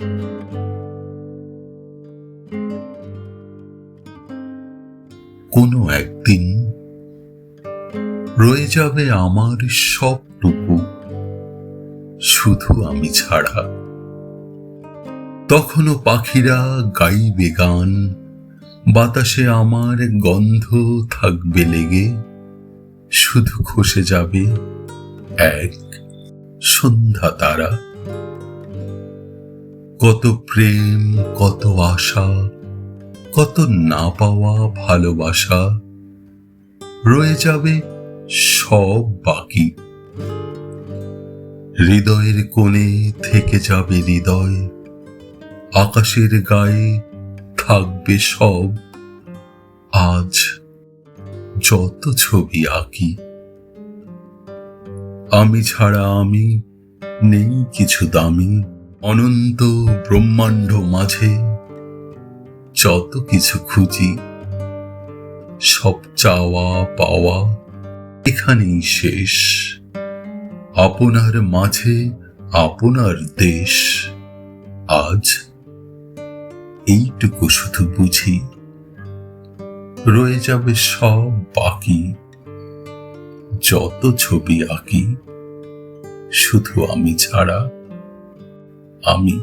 কোনো একদিন রয়ে যাবে আমার সবটুকু শুধু আমি ছাড়া। তখনও পাখিরা গাইবে গান, বাতাসে আমার গন্ধ থাকবে লেগে, শুধু খসে যাবে এক সন্ধ্যা তারা। কত প্রেম, কত আশা, কত না পাওয়া ভালোবাসা। রয়ে যাবে সব বাকি। হৃদয়ের কোণে থেকে যাবে হৃদয়, আকাশের গায়ে থাকবে সব। আজ যত ছবি আঁকি, আমি ছাড়া আমি নেই কিছু দামি। অনন্ত ব্রহ্মাণ্ড মাঝে যত কিছু খুঁজি, সব চাওয়া পাওয়া এখানেই শেষ। আপনার মাঝে আপনার দেশ। আজ এইটুকু শুধু বুঝি, রয়ে যাবে সব বাকি। যত ছবি আঁকি, শুধু আমি ছাড়া আমি